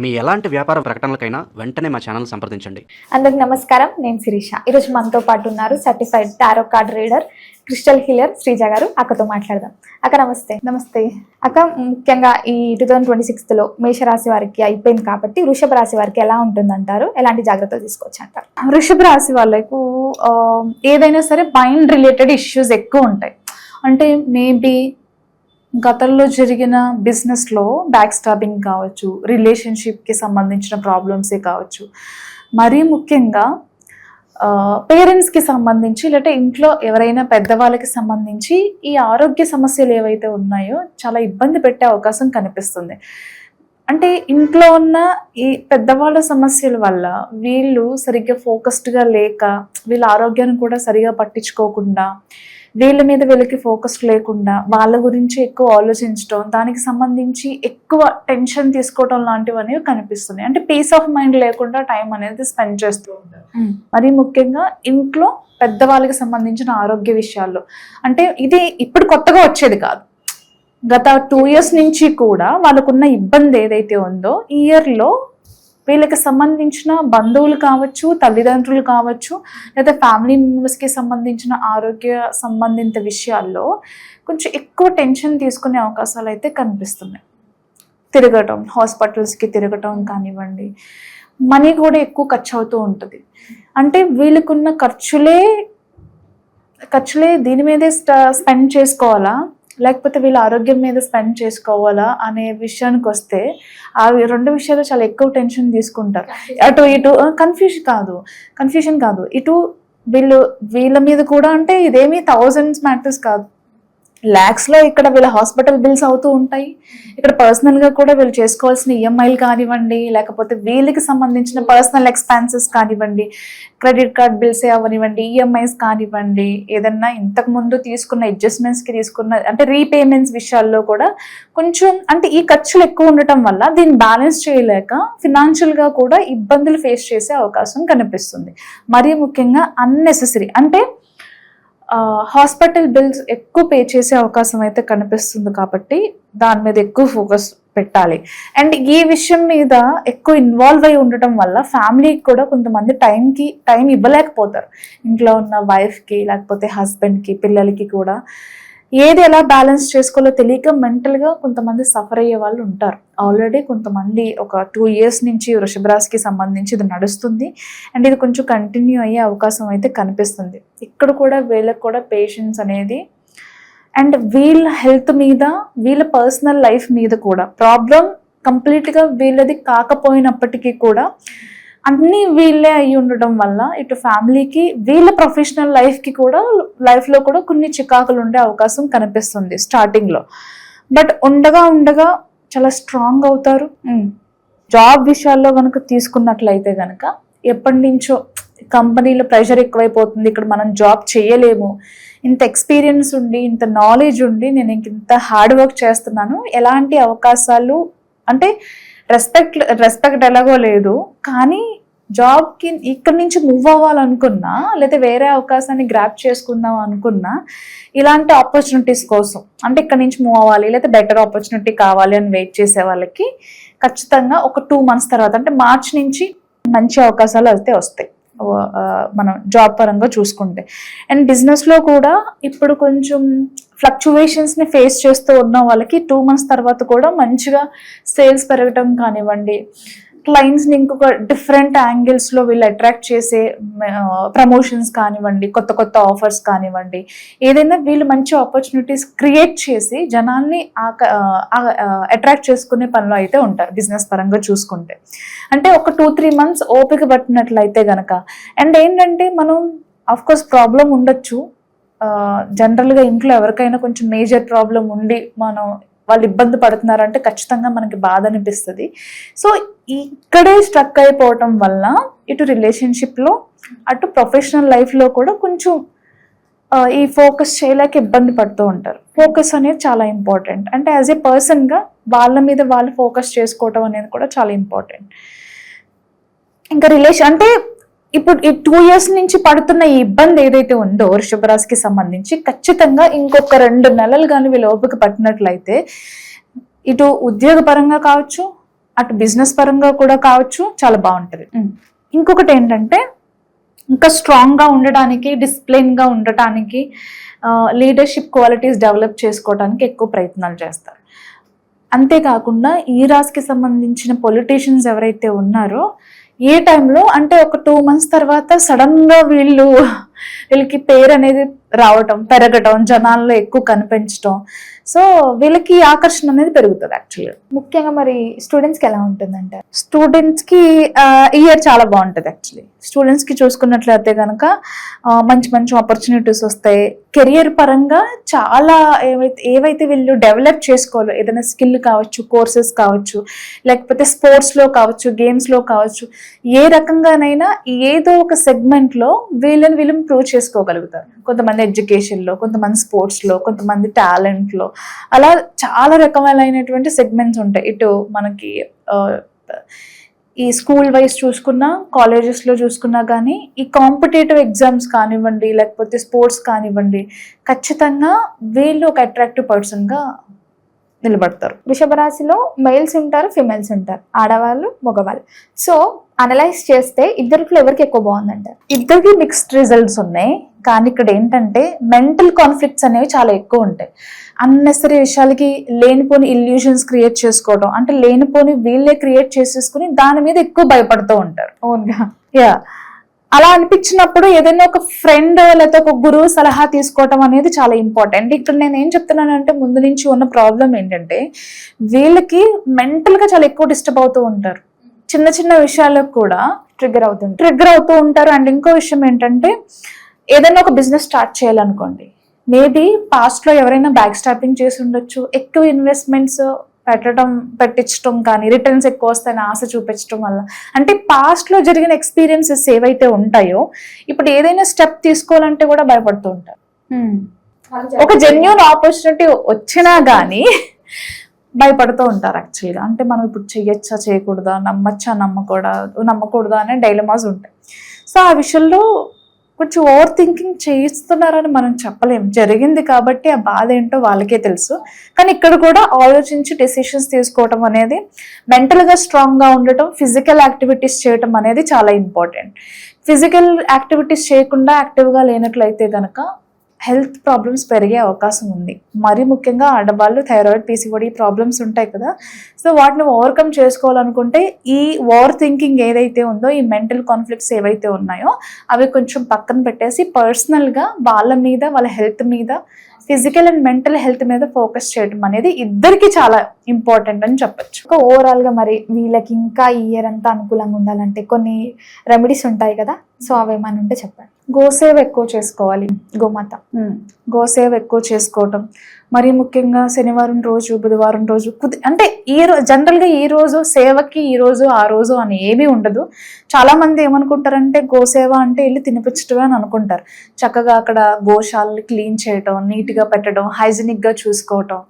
మీ ఎలాంటి వ్యాపార ప్రకటనలకైనా వెంటనే మా ఛానల్ సంప్రదించండి. అందరికి నమస్కారం నేను శిరీష. ఈరోజు మనతో పాటు ఉన్నారు certified tarot card reader crystal healer Sreeja గారు. అక్కతో మాట్లాడదాం. అక్క నమస్తే. నమస్తే. అక్క ముఖ్యంగా ఈ టూ థౌజండ్ ట్వంటీ సిక్స్త్లో మేషరాశి వారికి అయిపోయింది కాబట్టి వృషభ రాశి వారికి ఎలా ఉంటుందంటారు? ఎలాంటి జాగ్రత్తలు తీసుకోవచ్చు అంటారు? వృషభ రాశి వాళ్ళకు ఏదైనా సరే మైండ్ రిలేటెడ్ ఇష్యూస్ ఎక్కువ ఉంటాయి. అంటే మేబీ గతంలో జరిగిన బిజినెస్లో బ్యాక్ స్టాబింగ్ కావచ్చు రిలేషన్షిప్కి సంబంధించిన ప్రాబ్లమ్సే కావచ్చు. మరీ ముఖ్యంగా పేరెంట్స్కి సంబంధించి లేదంటే ఇంట్లో ఎవరైనా పెద్దవాళ్ళకి సంబంధించి ఈ ఆరోగ్య సమస్యలు ఏవైతే ఉన్నాయో చాలా ఇబ్బంది పెట్టే అవకాశం కనిపిస్తుంది. అంటే ఇంట్లో ఉన్న ఈ పెద్దవాళ్ళ సమస్యల వల్ల వీళ్ళు సరిగ్గా ఫోకస్డ్గా లేక వీళ్ళ ఆరోగ్యాన్ని కూడా సరిగా పట్టించుకోకుండా వీళ్ళ మీద వీళ్ళకి ఫోకస్ లేకుండా వాళ్ళ గురించి ఎక్కువ ఆలోచించడం దానికి సంబంధించి ఎక్కువ టెన్షన్ తీసుకోవడం లాంటివి అనేవి కనిపిస్తున్నాయి. అంటే పీస్ ఆఫ్ మైండ్ లేకుండా టైం అనేది స్పెండ్ చేస్తూ ఉంటారు. మరి ముఖ్యంగా ఇంట్లో పెద్దవాళ్ళకి సంబంధించిన ఆరోగ్య విషయాల్లో. అంటే ఇది ఇప్పుడు కొత్తగా వచ్చేది కాదు. గత టూ ఇయర్స్ నుంచి కూడా వాళ్ళకున్న ఇబ్బంది ఏదైతే ఉందో ఈ ఇయర్లో వీళ్ళకి సంబంధించిన బంధువులు కావచ్చు తల్లిదండ్రులు కావచ్చు లేదా ఫ్యామిలీ మెంబర్స్కి సంబంధించిన ఆరోగ్య సంబంధిత విషయాల్లో కొంచెం ఎక్కువ టెన్షన్ తీసుకునే అవకాశాలు అయితే కనిపిస్తున్నాయి. తిరగటం హాస్పిటల్స్కి తిరగటం కానివ్వండి మనీ కూడా ఎక్కువ ఖర్చు అవుతూ ఉంటుంది. అంటే వీళ్ళకున్న ఖర్చులే ఖర్చులే దీని మీదే స్పెండ్ చేసుకోవాలా? లేకపోతే వీళ్ళ ఆరోగ్యం మీద స్పెండ్ చేసుకోవాలా అనే విషయానికి వస్తే ఆ రెండు విషయాలు చాలా ఎక్కువ టెన్షన్ తీసుకుంటారు. అటు ఇటు కన్ఫ్యూజన్ కాదు. కన్ఫ్యూజన్ కాదు. ఇటు వీళ్ళు వీళ్ళ మీద కూడా అంటే ఇదేమీ థౌజండ్స్ మ్యాటర్స్ కాదు. ల్యాక్స్లో ఇక్కడ వీళ్ళ హాస్పిటల్ బిల్స్ అవుతూ ఉంటాయి. ఇక్కడ పర్సనల్గా కూడా వీళ్ళు చేసుకోవాల్సిన ఈఎంఐలు కానివ్వండి లేకపోతే వీళ్ళకి సంబంధించిన పర్సనల్ ఎక్స్పెన్సెస్ కానివ్వండి క్రెడిట్ కార్డ్ బిల్స్ అవనివ్వండి ఈఎంఐస్ కానివ్వండి ఏదన్నా ఇంతకు ముందు తీసుకున్న అడ్జస్ట్మెంట్స్కి తీసుకున్న అంటే రీపేమెంట్స్ విషయాల్లో కూడా కొంచెం అంటే ఈ ఖర్చులు ఎక్కువ ఉండటం వల్ల దీన్ని బ్యాలెన్స్ చేయలేక ఫినాన్షియల్గా కూడా ఇబ్బందులు ఫేస్ చేసే అవకాశం కనిపిస్తుంది. మరీ ముఖ్యంగా అన్నెసెసరీ అంటే హాస్పిటల్ బిల్స్ ఎక్కువ పే చేసే అవకాశం అయితే కనిపిస్తుంది కాబట్టి దాని మీద ఎక్కువ ఫోకస్ పెట్టాలి. అండ్ ఈ విషయం మీద ఎక్కువ ఇన్వాల్వ్ అయి ఉండటం వల్ల ఫ్యామిలీకి కూడా కొంతమంది టైంకి టైం ఇవ్వలేకపోతారు. ఇంట్లో ఉన్న వైఫ్కి లేకపోతే హస్బెండ్కి పిల్లలకి కూడా. ఏది ఎలా బ్యాలెన్స్ చేసుకోవాలో తెలియక మెంటల్గా కొంతమంది సఫర్ అయ్యే వాళ్ళు ఉంటారు. ఆల్రెడీ కొంతమంది ఒక టూ ఇయర్స్ నుంచి వృషభరాశికి సంబంధించి ఇది నడుస్తుంది. అండ్ ఇది కొంచెం కంటిన్యూ అయ్యే అవకాశం అయితే కనిపిస్తుంది. ఇక్కడ కూడా వీళ్ళకి కూడా పేషెన్స్ అనేది అండ్ వీళ్ళ హెల్త్ మీద వీళ్ళ పర్సనల్ లైఫ్ మీద కూడా ప్రాబ్లం కంప్లీట్గా వీళ్ళది కాకపోయినప్పటికీ కూడా అన్నీ వీళ్ళే అయి ఉండడం వల్ల ఇటు ఫ్యామిలీకి వీళ్ళ ప్రొఫెషనల్ లైఫ్కి కూడా లైఫ్లో కూడా కొన్ని చికాకులు ఉండే అవకాశం కనిపిస్తుంది స్టార్టింగ్లో. బట్ ఉండగా ఉండగా చాలా స్ట్రాంగ్ అవుతారు. జాబ్ విషయాల్లో కనుక తీసుకున్నట్లయితే కనుక ఎప్పటి నుంచో కంపెనీలో ప్రెషర్ ఎక్కువైపోతుంది. ఇక్కడ మనం జాబ్ చేయలేము. ఇంత ఎక్స్పీరియన్స్ ఉండి ఇంత నాలెడ్జ్ ఉండి నేను ఇంక ఇంత హార్డ్ వర్క్ చేస్తున్నాను. ఎలాంటి అవకాశాలు అంటే రెస్పెక్ట్ రెస్పెక్ట్ ఎలాగో లేదు. కానీ జాబ్కి ఇక్కడ నుంచి మూవ్ అవ్వాలనుకున్నా లేకపోతే వేరే అవకాశాన్ని గ్రాప్ చేసుకుందాం అనుకున్నా ఇలాంటి ఆపర్చునిటీస్ కోసం అంటే ఇక్కడ నుంచి మూవ్ అవ్వాలి లేకపోతే బెటర్ ఆపర్చునిటీ కావాలి అని వెయిట్ చేసే వాళ్ళకి ఖచ్చితంగా ఒక టూ మంత్స్ తర్వాత అంటే మార్చ్ నుంచి మంచి అవకాశాలు అయితే వస్తాయి. మనం జాబ్ పరంగా చూసుకుంటే. అండ్ బిజినెస్లో కూడా ఇప్పుడు కొంచెం ఫ్లక్చువేషన్స్ని ఫేస్ చేస్తూ ఉన్న వాళ్ళకి టూ మంత్స్ తర్వాత కూడా మంచిగా సేల్స్ పెరగటం కానివ్వండి క్లయింట్స్ని ఇంకొక డిఫరెంట్ యాంగిల్స్లో వీళ్ళు అట్రాక్ట్ చేసే ప్రమోషన్స్ కానివ్వండి కొత్త కొత్త ఆఫర్స్ కానివ్వండి ఏదైనా వీళ్ళు మంచి ఆపర్చునిటీస్ క్రియేట్ చేసి జనాల్ని అట్రాక్ట్ చేసుకునే పనిలో అయితే ఉంటారు బిజినెస్ పరంగా చూసుకుంటే. అంటే ఒక టూ త్రీ మంత్స్ ఓపిక పట్టినట్లయితే గనక. అండ్ ఏంటంటే మనం ఆఫ్కోర్స్ ప్రాబ్లం ఉండొచ్చు. జనరల్గా ఇంట్లో ఎవరికైనా కొంచెం మేజర్ ప్రాబ్లం ఉండి మనం వాళ్ళు ఇబ్బంది పడుతున్నారంటే ఖచ్చితంగా మనకి బాధ అనిపిస్తుంది. సో ఇక్కడే స్ట్రక్ అయిపోవటం వల్ల ఇటు రిలేషన్షిప్లో అటు ప్రొఫెషనల్ లైఫ్లో కూడా కొంచెం ఈ ఫోకస్ చేయలేక ఇబ్బంది పడుతూ ఉంటారు. ఫోకస్ అనేది చాలా ఇంపార్టెంట్ అంటే యాజ్ ఏ పర్సన్గా వాళ్ళ మీద వాళ్ళు ఫోకస్ చేసుకోవటం అనేది కూడా చాలా ఇంపార్టెంట్ ఇంకా రిలేషన్ అంటే ఇప్పుడు ఈ టూ ఇయర్స్ నుంచి పడుతున్న ఈ ఇబ్బంది ఏదైతే ఉందో వృషభ రాశికి సంబంధించి ఖచ్చితంగా ఇంకొక రెండు నెలలు కానీ వీళ్ళు ఓపిక పట్టినట్లయితే ఇటు ఉద్యోగపరంగా కావచ్చు అటు బిజినెస్ పరంగా కూడా కావచ్చు చాలా బాగుంటుంది. ఇంకొకటి ఏంటంటే ఇంకా స్ట్రాంగ్గా ఉండడానికి డిసిప్లిన్గా ఉండటానికి లీడర్షిప్ క్వాలిటీస్ డెవలప్ చేసుకోవడానికి ఎక్కువ ప్రయత్నాలు చేస్తారు. అంతేకాకుండా ఈ రాశికి సంబంధించిన పొలిటీషియన్స్ ఎవరైతే ఉన్నారో ఏ టైంలో అంటే ఒక టూ మంత్స్ తర్వాత సడన్గా వీళ్ళు వీళ్ళకి పేరు అనేది రావటం పెరగటం జనాల్లో ఎక్కువ కనిపించటం. సో వీళ్ళకి ఆకర్షణ అనేది పెరుగుతుంది యాక్చువల్గా ముఖ్యంగా మరి స్టూడెంట్స్కి ఎలా ఉంటుందంటారు స్టూడెంట్స్కి ఇయర్ చాలా బాగుంటుంది యాక్చువల్లీ స్టూడెంట్స్కి చూసుకున్నట్లయితే కనుక మంచి మంచి ఆపర్చునిటీస్ వస్తాయి. కెరియర్ పరంగా చాలా ఏవైతే ఏవైతే వీళ్ళు డెవలప్ చేసుకోవాలో ఏదైనా స్కిల్ కావచ్చు కోర్సెస్ కావచ్చు లేకపోతే స్పోర్ట్స్లో కావచ్చు గేమ్స్లో కావచ్చు ఏ రకంగానైనా ఏదో ఒక సెగ్మెంట్లో వీళ్ళని వీళ్ళు ప్రూవ్ చేసుకోగలుగుతారు. కొంతమంది ఎడ్యుకేషన్లో కొంతమంది స్పోర్ట్స్లో కొంతమంది టాలెంట్లో అలా చాలా రకమైనటువంటి సెగ్మెంట్స్ ఉంటాయి. ఇటు మనకి ఈ స్కూల్ వైజ్ చూసుకున్నా కాలేజెస్లో చూసుకున్నా కానీ ఈ కాంపిటేటివ్ ఎగ్జామ్స్ కానివ్వండి లేకపోతే స్పోర్ట్స్ కానివ్వండి ఖచ్చితంగా వీళ్ళు ఒక అట్రాక్టివ్ పర్సన్గా నిలబడతారు. వృషభ రాశిలో మెయిల్స్ ఉంటారు ఫిమేల్స్ ఉంటారు. ఆడవాళ్ళు మగవాళ్ళు. సో అనలైజ్ చేస్తే ఇద్దరిలో ఎవరికి ఎక్కువ బాగుందంటారు ఇద్దరికి మిక్స్డ్ రిజల్ట్స్ ఉన్నాయి. కానీ ఇక్కడ ఏంటంటే మెంటల్ కాన్ఫ్లిక్ట్స్ అనేవి చాలా ఎక్కువ ఉంటాయి. అన్నెసరీ విషయాలకి లేనిపోని ఇల్యూషన్స్ క్రియేట్ చేసుకోవడం అంటే లేనిపోని వీళ్ళే క్రియేట్ చేసేసుకుని దాని మీద ఎక్కువ భయపడుతూ ఉంటారు. ఓన్గా యా అలా అనిపించినప్పుడు ఏదైనా ఒక ఫ్రెండ్ లేకపోతే ఒక గురువు సలహా తీసుకోవటం అనేది చాలా ఇంపార్టెంట్ ఇక్కడ నేను ఏం చెప్తున్నానంటే ముందు నుంచి ఉన్న ప్రాబ్లం ఏంటంటే వీళ్ళకి మెంటల్గా చాలా ఎక్కువ డిస్టర్బ్ అవుతూ ఉంటారు. చిన్న చిన్న విషయాలకు కూడా ట్రిగ్గర్ అవుతుంది ట్రిగ్గర్ అవుతూ ఉంటారు. అండ్ ఇంకో విషయం ఏంటంటే ఏదైనా ఒక బిజినెస్ స్టార్ట్ చేయాలనుకోండి మేబీ పాస్ట్లో ఎవరైనా బ్యాక్ స్టాపింగ్ చేసి ఉండొచ్చు ఎక్కువ ఇన్వెస్ట్మెంట్స్ పెట్టడం పెట్టించడం కానీ రిటర్న్స్ ఎక్కువ వస్తాయని ఆశ చూపించడం వల్ల. అంటే పాస్ట్లో జరిగిన ఎక్స్పీరియన్సెస్ ఏవైతే ఉంటాయో ఇప్పుడు ఏదైనా స్టెప్ తీసుకోవాలంటే కూడా భయపడుతూ ఉంటారు. ఒక జెన్యున్ ఆపర్చునిటీ వచ్చినా కానీ భయపడుతూ ఉంటారు యాక్చువల్గా అంటే మనం ఇప్పుడు చెయ్యొచ్చా చేయకూడదా నమ్మచ్చా నమ్మకూడదా నమ్మకూడదా అనే డైలమాస్ ఉంటాయి. సో ఆ విషయంలో కొంచెం ఓవర్ థింకింగ్ చేయిస్తున్నారని మనం చెప్పలేం. జరిగింది కాబట్టి ఆ బాధ ఏంటో వాళ్ళకే తెలుసు. కానీ ఇక్కడ కూడా ఆలోచించి డెసిషన్స్ తీసుకోవటం అనేది మెంటల్గా స్ట్రాంగ్గా ఉండటం ఫిజికల్ యాక్టివిటీస్ చేయటం అనేది చాలా ఇంపార్టెంట్ ఫిజికల్ యాక్టివిటీస్ చేయకుండా యాక్టివ్గా లేనట్లయితే కనుక హెల్త్ ప్రాబ్లమ్స్ పెరిగే అవకాశం ఉంది. మరీ ముఖ్యంగా ఆడవాళ్ళు థైరాయిడ్ పీసీఓడి ప్రాబ్లమ్స్ ఉంటాయి కదా. సో వాటిని ఓవర్కమ్ చేసుకోవాలనుకుంటే ఈ ఓవర్ థింకింగ్ ఏదైతే ఉందో ఈ మెంటల్ కాన్ఫ్లిక్ట్స్ ఏవైతే ఉన్నాయో అవి కొంచెం పక్కన పెట్టేసి పర్సనల్గా వాళ్ళ మీద వాళ్ళ హెల్త్ మీద ఫిజికల్ అండ్ మెంటల్ హెల్త్ మీద ఫోకస్ చేయడం అనేది ఇద్దరికి చాలా ఇంపార్టెంట్ అని చెప్పొచ్చు. ఒక ఓవరాల్గా మరి వీళ్ళకి ఇంకా ఈ ఇయర్ అంతా అనుకూలంగా ఉండాలంటే కొన్ని రెమెడీస్ ఉంటాయి కదా. సో అవి ఏమైనా ఉంటే చెప్పండి. గోసేవ్ ఎక్కువ చేసుకోవాలి గోమాత. గోసేవ ఎక్కువ చేసుకోవటం. మరి ముఖ్యంగా శనివారం రోజు బుధవారం రోజు కుది అంటే ఈ రోజు జనరల్గా ఈ రోజు సేవకి ఈ రోజు ఆ రోజు అని ఏమీ ఉండదు. చాలా మంది ఏమనుకుంటారంటే గోసేవ అంటే వెళ్ళి తినిపించడమే అని అనుకుంటారు. చక్కగా అక్కడ గోశాలని క్లీన్ చేయటం నీట్గా పెట్టడం హైజీనిక్గా చూసుకోవటం.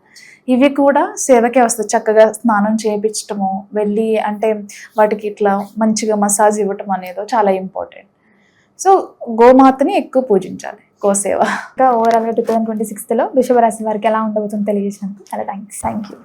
ఇవి కూడా సేవకే వస్తాయి. చక్కగా స్నానం చేయించటము వెళ్ళి అంటే వాటికి ఇట్లా మంచిగా మసాజ్ ఇవ్వటం అనేది చాలా ఇంపార్టెంట్. సో గోమాతని ఎక్కువ పూజించాలి. గోసేవ ఇంకా ఓవరాల్గా టూ థౌసండ్ ట్వంటీ సిక్స్త్లో వృషభ రాశి వారికి ఎలా ఉండబోతుందో తెలియజేసినందుకు చాలా థ్యాంక్స్ థ్యాంక్ యూ